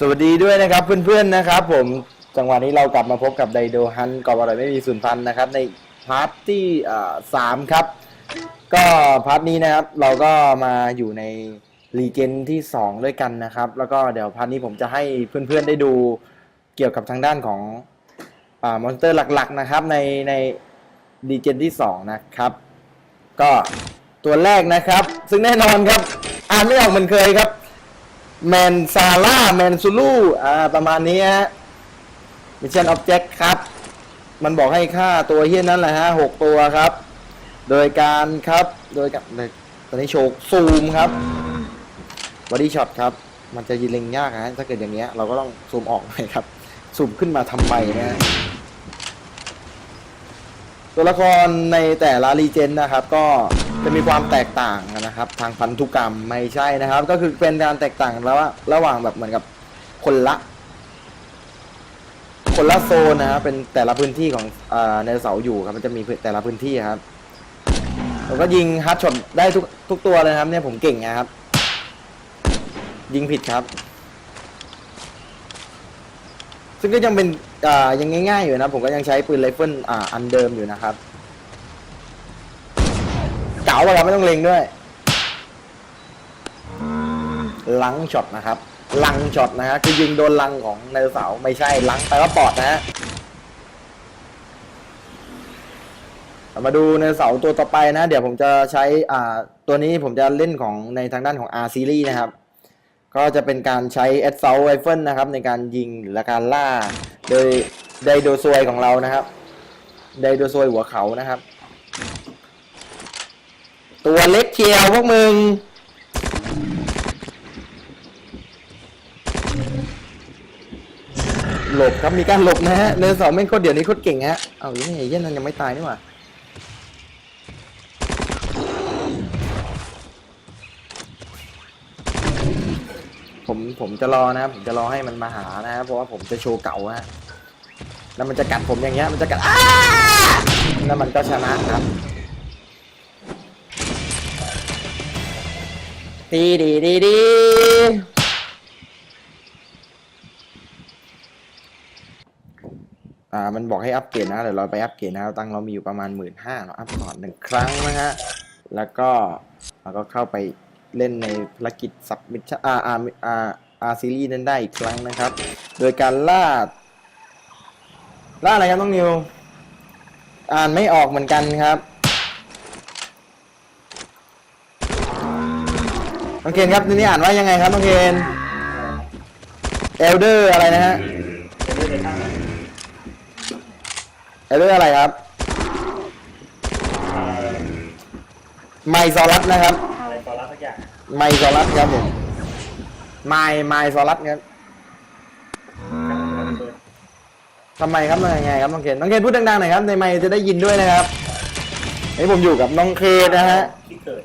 สวัสดีด้วยนะครับเพื่อนๆนะครับ ผมจังหวะนี้เรากลับมาพบกับไดโดฮันกอบอร่อยไม่มีสูญพันธุ์นะครับในพาร์ทที่สามครับ ก็พาร์ทนี้นะครับเราก็มาอยู่ในรีเจนที่ 2 ด้วยกันนะครับ แล้วก็เดี๋ยวพาร์ทนี้ผมจะให้เพื่อนๆได้ดูเกี่ยวกับทางด้านของอมอนสเตอร์หลักๆนะครับในในรีเจนที่ 2 นะครับ ก็ตัวแรกนะครับ ซึ่งแน่นอนครับ อ่านไม่ออกเหมือนเคยครับ แมนซาร่าแมนซูลูอ่าประมาณนี้ฮะมิชชั่นออบเจกต์ครับ มันบอกให้ค่าตัวเฮี้ยนั้นแหละฮะหกตัวครับ โดยการครับโดยการตอนนี้โชว์ซูมครับบอดี้ช็อตครับ มันจะยิงเล็งยากนะถ้าเกิดอย่างเงี้ยเราก็ต้องซูมออกหน่อยครับซูมขึ้นมาทำไมนะฮะตัวละครในแต่ละรีเจนนะครับก็ จะมีความแตกต่างกันนะครับ ทางพันธุกรรมไม่ใช่นะครับ ก็คือเป็นการแตกต่างแล้วว่าระหว่างแบบเหมือนกับคนละ คนละโซนนะครับเป็นแต่ละพื้นที่ของอในเสาอยู่ครับ มันจะมีแต่ละพื้นที่ครับผมก็ยิงฮาร์ดช็อตได้ทุกทุกตัวเลยครับ เนี่ยผมเก่งนะครับ ยิงผิดครับ ซึ่งก็ยังเป็นอ่ายังง่ายๆอยู่นะ ผมก็ยังใช้ปืนไรเฟิลอ่าอันเดิมอยู่นะครับาอะเราไม่ต้องเล็งด้วย ลังช็อตนะครับ ลังช็อตนะฮะคือยิงโดนลังของไดโนเสาร์ไม่ใช่ลังแปว่าปอดนะฮะมาดูไดโนเสาตัวต่อไปนะ เดี๋ยวผมจะใช้อ่าตัวนี้ผมจะเล่นของในทางด้านของ R series นะครับ ก็จะเป็นการใช้ Assault Rifle นะครับ ในการยิงหรือการล่า โดยไดโดซวยของเรานะครับ ไดโดซวยหัวเขานะครับ ตัวเล็กเชียวพวกมึง หลบครับมีการหลบนะฮะเนินเสาแม่งโคตรเดี๋ยวนี้โคตรเก่งฮะ เอาอย่างนี้เย็นนั้นยังไม่ตายนี่หว่าผมผมจะรอนะครับผมจะรอให้มันมาหานะครับเพราะว่าผมจะโชว์เก่าฮะแล้วมันจะกัดผมอย่างเงี้ยมันจะกัดอ้าแล้วมันก็ชนะครับ ดีดีดีดีอ่ามันบอกให้อัปเกรดนะเดี๋ยวเราไปอัปเกรดนะครับตังเรามีอยู่ประมาณหมื่นห้าเราอัพก่อนหนึ่งครั้งนะฮะแล้วก็เราก็เข้าไปเล่นในภารกิจสับมิชชั่นอาอาอาอาซีรีส์นั้นได้อีกครั้งนะครับ โดยการล่าล่าอะไรครับน้องนิว อ่านไม่ออกเหมือนกันครับ น้องเคนครับทีนี้อ่านว่ายังไงครับน้องเคนเอลเดอร์อะไรนะฮะเอลเดอร์อะไรครับไมซอรัสนะครับไรตอนรับสักอย่างไมซอรัสครับผมไมไมซอรัสครับทำไมครับมันยังไงครับน้องเคนน้องเคนพูดดังๆหน่อยครับในไมจะได้ยินด้วยนะครับนี่ผมอยู่กับน้องเคนนะฮะที่เกิด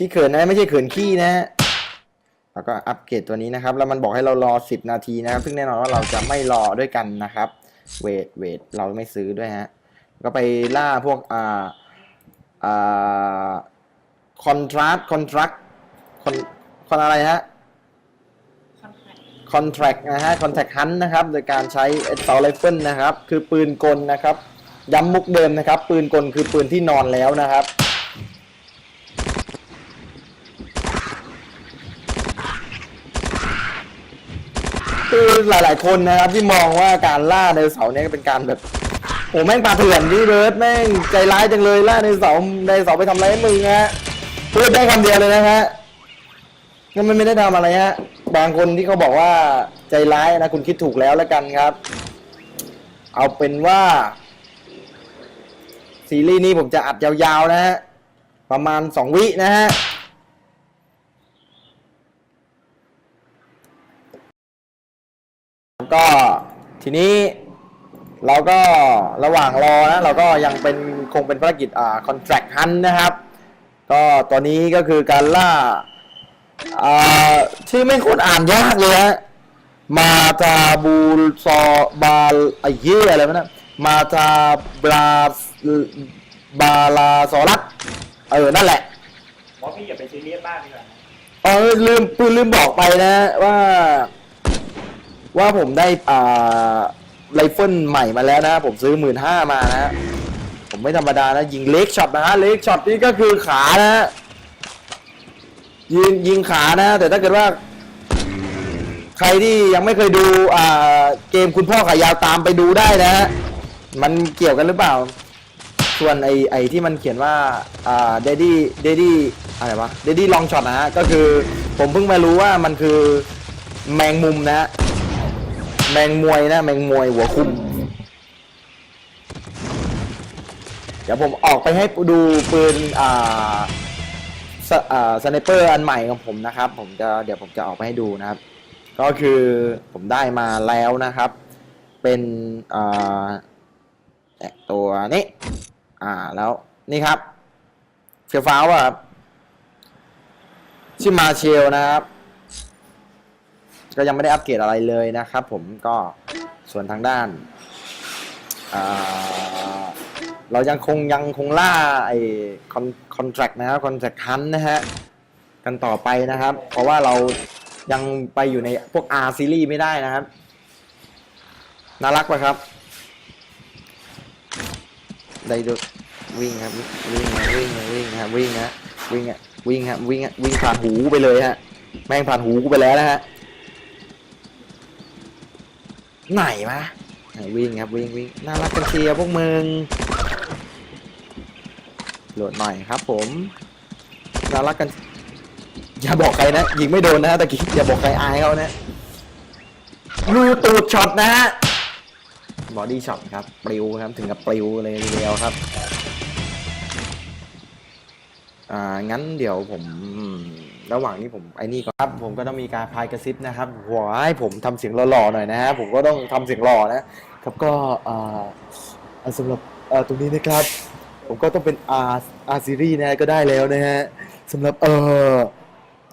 ขี้เขินนะไม่ใช่เขินขี้นะฮะแล้วก็อัปเกรดตัวนี้นะครับ แล้วมันบอกให้เรารอ 10 นาทีนะครับ ซึ่งแน่นอนว่าเราจะไม่รอด้วยกันนะครับ เวทเวทเราไม่ซื้อด้วยฮะ ก็ไปล่าพวกอ่าอ่าคอนทราสคอนทรัคคอนคอนอะไรฮะคอนแทรคนะฮะคอนแทคฮันนะครับ โดยการใช้เอสซอลไรเฟิลนะครับ คือปืนกลนะครับ ย้ำมุกเดิมนะครับ ปืนกลคือปืนที่นอนแล้วนะครับ คือหลาย ๆ คนนะครับที่มองว่าการล่าไดโนเสาร์เนี่ยเป็นการแบบโอ้แม่งปลาเถื่อนพี่เบิร์ดแม่งใจร้ายจังเลยล่าไดโนเสาร์ไดโนเสาร์ไปทำอะไรให้มึงฮะพูดได้คำเดียวเลยนะฮะก็มันไม่ได้ทำอะไรฮะบางคนที่เขาบอกว่าใจร้ายนะคุณคิดถูกแล้วแล้วกันครับ เอาเป็นว่า ซีรีส์นี้ผมจะอัดยาว ๆ นะฮะประมาณสองวินะฮะ ก็ทีนี้เราก็ระหว่างรอนะเราก็ยังเป็นคงเป็นภารกิจอ่า contract hunt นะครับ ก็ตอนนี้ก็คือการล่าอ่าชื่อไม่งโคตรอ่านยากเลยฮะมาตาบูซอบาลไอ้เหี้ยอะไรวะนะ มาตาบลาบาลาซอรัสเออ นั่นแหละว่าพี่อย่าไปซีเรียสมากดีกว่าโอเออลืมปืนลืมบอกไปนะว่า ว่าผมได้อ่าไรเฟิลใหม่มาแล้วนะ ผมซื้อหมื่นห้ามานะ ผมไม่ธรรมดานะ ยิงเล็กช็อตนะฮะเล็กช็อตนี่ก็คือขานะฮะยิงยิงขานะ แต่ถ้าเกิดว่า ใครที่ยังไม่เคยดูอ่าเกมคุณพ่อขายาวตามไปดูได้นะฮะมันเกี่ยวกันหรือเปล่า ส่วนไอไอที่มันเขียนว่าอ่าเดดี้เดดี้อะไรวะเดดี้ลองช็อตนะฮะก็คือผมเพิ่งมารู้ว่ามันคือแมงมุมนะฮะ แมงมวยนะแมงมวยหัวคุมเดี๋ยวผมออกไปให้ดูปืนอ่าสอ่าสไนเปอร์อันใหม่ของผมนะครับ ผมจะเดี๋ยวผมจะออกไปให้ดูนะครับ ก็คือผมได้มาแล้วนะครับ เป็นอ่าตัวนี้อ่าแล้วนี่ครับเฟียวฟ้าวอะครับชื่อมาเชลนะครับ ก็ยังไม่ได้อัปเกรดอะไรเลยนะครับผมก็ส่วนทางด้านเรายังคงยังคงล่าไอ้คอนคอนแทคนะครับคอนแทรคฮันนะฮะกันต่อไปนะครับ เพราะว่าเรายังไปอยู่ในพวก R ซีรีส์ไม่ได้นะครับ น่ารักปะครับ ได้ดูวิ่งครับวิ่งนะวิ่งนะวิ่งนะวิ่งนะวิ่งอะวิ่งฮะวิ่งอะวิ่งผ่านหูกูไปเลยฮะแม่งผ่านหูกูไปแล้วนะฮะ ไหนวะไหนวิ่งครับวิ่งวิ่งน่ารักกันเชียร์พวกมึงโหลดหน่อยครับ ผมน่ารักกัน อย่าบอกใครนะยิงไม่โดนนะตะกี้อย่าบอกใครอายเขานะรูตูดช็อตนะฮะบอดี้ช็อตครับปลิวครับถึงกับปลิวเลยทีเดียวครับอ่างั้นเดี๋ยวผม ระหว่างนี้ผมไอ้นี่ก่อนครับ ผมก็ต้องมีการพายกระซิบนะครับหัวให้ผมทำเสียงหล่อๆหน่อยนะฮะผมก็ต้องทำเสียงหล่อนะครับก็อ่าสำหรับตรงนี้นะครับ ผมก็ต้องเป็น R R series นะฮะก็ได้แล้วนะฮะสำหรับเออ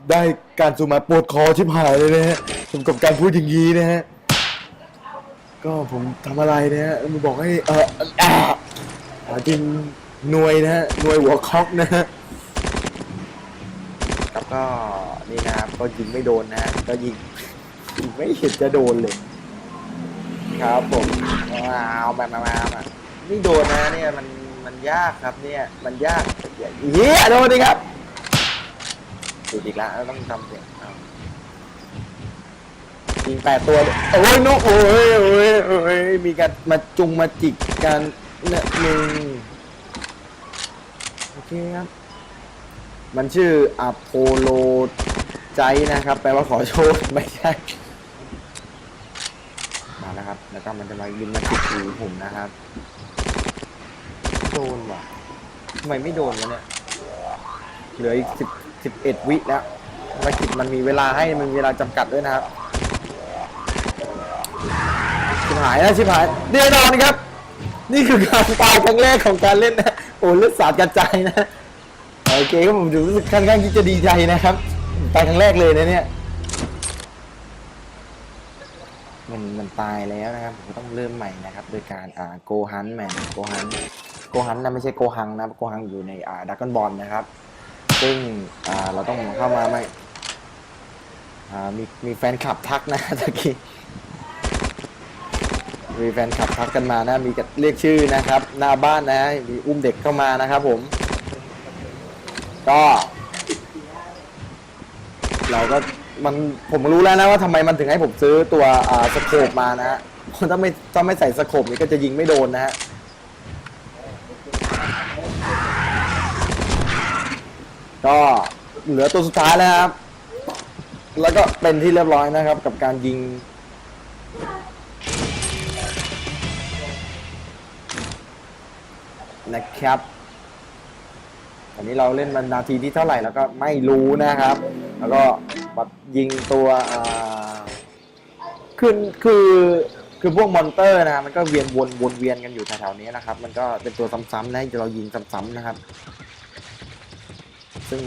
ได้การซูมมาปวดคอชิบหายเลยนะฮะสมกับการพูดอย่างนี้นะฮะก็ผมทำอะไรนะฮะมันบอกให้เอออ่าหากินหน่วยนะฮะหน่วยหัวคอกนะฮะ ก็นี่นะครับก็ยิงไม่โดนนะก็ยิงยิงไม่เห็นจะโดนเลย ครับผมว้าวมามามามาไม่โดนนะเนี่ยมันมันยากครับเนี่ยมันยากเฮียโดนดิครับดูอีกแล้วต้องทำเสียงยิงแปดตัวโอ้ยนุโอ้ยโอ้ยโอ้ยมีการมาจุงมาจิกกันเนี่ยหนึ่งโอเคครับ มันชื่ออโพโลใจนะครับ แปลว่าขอโชคไม่ใช่ มาแล้วครับ แล้วก็มันจะมายิงมาติดหูผมนะครับ โดนว่ะทำไมไม่โดนวะเนี่ย เหลืออีกสิบสิบเอ็ดวิแล้วภารกิจมันมีเวลาให้มันมีเวลาจำกัดด้วยนะครับ ชิบหายนะชิบหายแน่นอนครับ นี่คือการตายครั้งแรกของการเล่นนะ โอ้เลือดสาดกระจายนะ โอเคครับผมรู้สึกค่อนข้างที่จะดีใจนะครับตายครั้งแรกเลยนะเนี่ย มันมันตายแล้วนะครับผมต้องเริ่มใหม่นะครับ โดยการอ่าโกฮันแมนโกฮันโกฮันนะไม่ใช่โกฮังนะโกฮังอยู่ในอ่าดักกอนบอลนะครับ ซึ่งอ่าเราต้องเข้ามาไม่อ่ามีมีแฟนคลับทักนะตะกี้มีแฟนคลับทักกันมานะ มีกันเรียกชื่อนะครับ หน้าบ้านนะมีอุ้มเด็กเข้ามานะครับผม ก็ เราก็มันผมรู้แล้วนะว่าทำไมมันถึงให้ผมซื้อตัวอ่าสโคปมานะฮะเพราะถ้าไม่ถ้าไม่ใส่สโคปนี่ก็จะยิงไม่โดนนะฮะก็เหลือตัวสุดท้ายแล้วครับ แล้วก็เป็นที่เรียบร้อยนะครับ กับการยิง นะครับ อันนี้เราเล่นมันนาทีที่เท่าไหร่แล้วก็ไม่รู้นะครับ แล้วก็มายิงตัวอ่าคือคือคือพวกมอนเตอร์นะมันก็เวียนวนวนเวียนกันอยู่แถวๆนี้นะครับ มันก็เป็นตัวซ้ำๆนะที่เรายิงซ้ำๆนะครับ ซึ่ง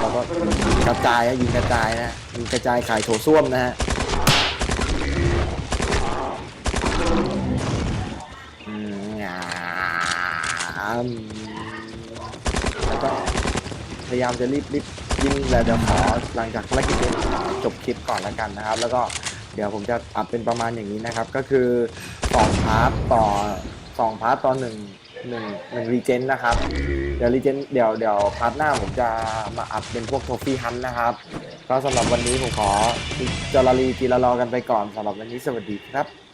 เราก็กระจายยิงกระจายนะยิงกระจายขายโถส้วมนะฮะ อืมอ่าอืมพยายามจะรีบรีบยิงแต่เดี๋ยวขอหลังจากภารกิจนี้จบคลิปก่อนแล้วกันนะครับ แล้วก็เดี๋ยวผมจะอัดเป็นประมาณอย่างนี้นะครับ ก็คือสองพาร์ทต่อสองพาร์ทต่อหนึ่งหนึ่งหนึ่งรีเจนนะครับ เดี๋ยวรีเจนเดี๋ยวเดี๋ยวพาร์ทหน้าผมจะมาอัดเป็นพวกโทฟี่ฮันนะครับ ก็สำหรับวันนี้ผมขอจาราลีกีละรอกันไปก่อนสำหรับวันนี้สวัสดีครับ